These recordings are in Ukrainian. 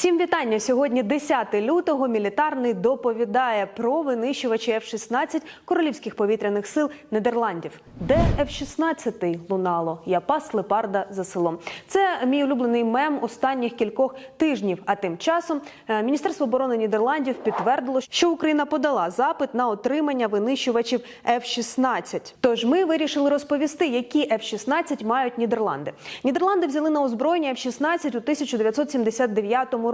Всім вітання. Сьогодні 10 лютого. Мілітарний доповідає про винищувачі F-16 королівських повітряних сил Нідерландів. Де F-16 лунало? Я пас лепарда за селом. Це мій улюблений мем останніх кількох тижнів. А тим часом е, Міністерство оборони Нідерландів підтвердило, що Україна подала запит на отримання винищувачів F-16. Тож ми вирішили розповісти, які F-16 мають Нідерланди. Нідерланди взяли на озброєння F-16 у 1979 році.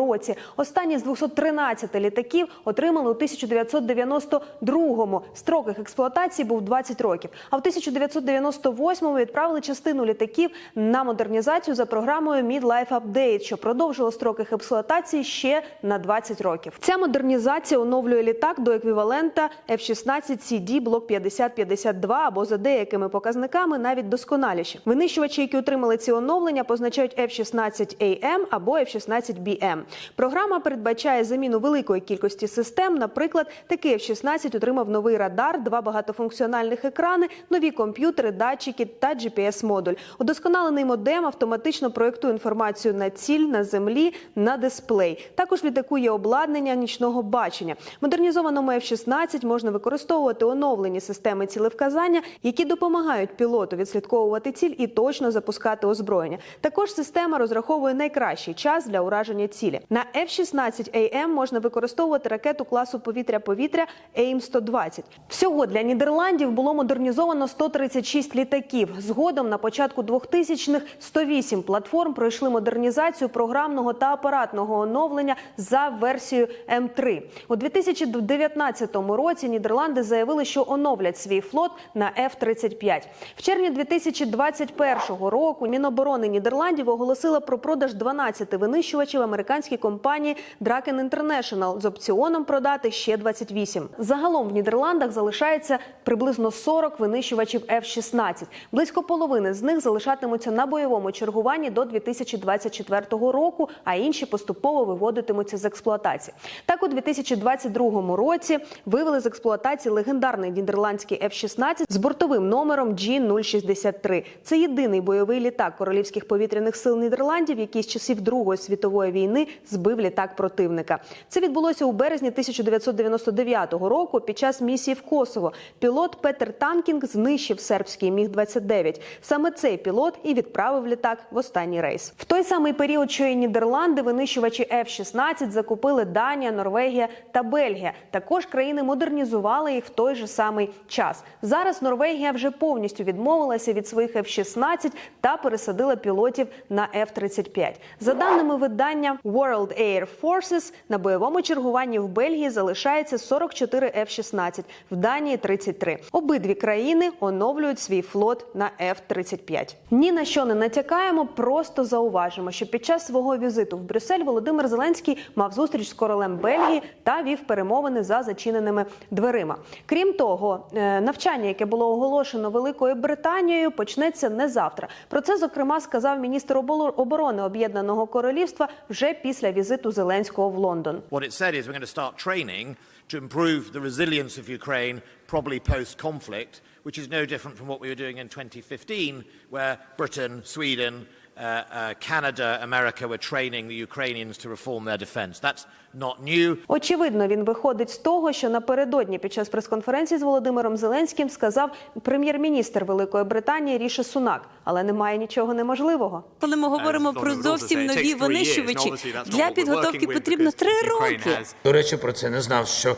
Останні з 213 літаків отримали у 1992-му. Строк їх експлуатації був 20 років. А в 1998-му відправили частину літаків на модернізацію за програмою Mid-Life Update, що продовжило строк їх експлуатації ще на 20 років. Ця модернізація оновлює літак до еквівалента F-16 CD Block 5052 або за деякими показниками навіть досконаліші. Винищувачі, які отримали ці оновлення, позначають F-16 AM або F-16 BM. Програма передбачає заміну великої кількості систем. Наприклад, такий F-16 отримав новий радар, два багатофункціональних екрани, нові комп'ютери, датчики та GPS-модуль. Удосконалений модем автоматично проєктує інформацію на ціль, на землі, на дисплей. Також літаку є обладнання нічного бачення. Модернізованому F-16 можна використовувати оновлені системи цілевказання, які допомагають пілоту відслідковувати ціль і точно запускати озброєння. Також система розраховує найкращий час для ураження цілі. На F-16 AM можна використовувати ракету класу повітря-повітря AIM-120. Всього для Нідерландів було модернізовано 136 літаків. Згодом на початку 2000-х 108 платформ пройшли модернізацію програмного та апаратного оновлення за версією М3. У 2019 році Нідерланди заявили, що оновлять свій флот на F-35. В червні 2021 року Міноборони Нідерландів оголосила про продаж 12 винищувачів американській компанії Draken International з опціоном продати ще 28. Загалом в Нідерландах залишається приблизно 40 винищувачів F-16. Близько половини з них залишатимуться на бойовому чергуванні до 2024 року, а інші поступово виводитимуться з експлуатації. Так, у 2022 році вивели з експлуатації легендарний нідерландський F-16 з бортовим номером G063. Це єдиний бойовий літак королівських повітряних сил Нідерландів, який з часів Другої світової війни збив літак противника. Це відбулося у березні 1999 року під час місії в Косово. Пілот Петер Танкінг знищив сербський міг 29 Саме цей пілот і відправив літак в останній рейс. В той самий період, що і Нідерланди, винищувачі F-16 закупили Данія, Норвегія та Бельгія. Також країни модернізували їх в той же самий час. Зараз Норвегія вже повністю відмовилася від своїх F-16 та пересадила пілотів на F-35. За даними видання World Air Forces, на бойовому чергуванні в Бельгії залишається 44 F-16, в Данії 33. Обидві країни оновлюють свій флот на F-35. Ні на що не натякаємо, просто зауважимо, що під час свого візиту в Брюссель Володимир Зеленський мав зустріч з королем Бельгії та вів перемовини за зачиненими дверима. Крім того, е, навчання, яке було оголошено Великою Британією, почнеться не завтра. Про це зокрема сказав міністр оборони Об'єднаного Королівства вже після візиту Зеленського в Лондон. What it said is we're going to start training to improve the resilience of Ukraine, probably post conflict, which is no different from what we were doing in 2015, where Britain, Sweden, uh, uh, Canada, America were training the Ukrainians to reform their defense. That's not new. Очевидно, він виходить з того, що напередодні під час прес-конференції з Володимиром Зеленським сказав прем'єр-міністр Великої Британії Ріші Сунак, але немає нічого неможливого. Коли ми говоримо про зовсім нові винищувачі, для підготовки потрібно три роки. До речі, про це не знав, що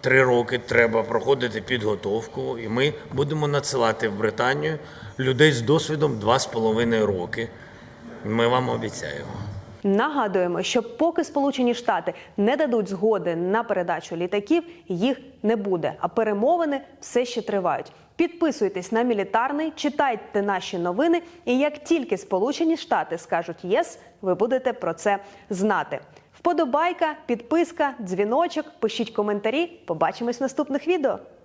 три роки треба проходити підготовку, і ми будемо надсилати в Британію людей з досвідом два з половиною роки. Ми вам обіцяємо. Нагадуємо, що поки Сполучені Штати не дадуть згоди на передачу літаків, їх не буде. А перемовини все ще тривають. Підписуйтесь на мілітарний, читайте наші новини. І як тільки Сполучені Штати скажуть єс, ви будете про це знати. Вподобайка, підписка, дзвіночок, пишіть коментарі. Побачимось в наступних відео.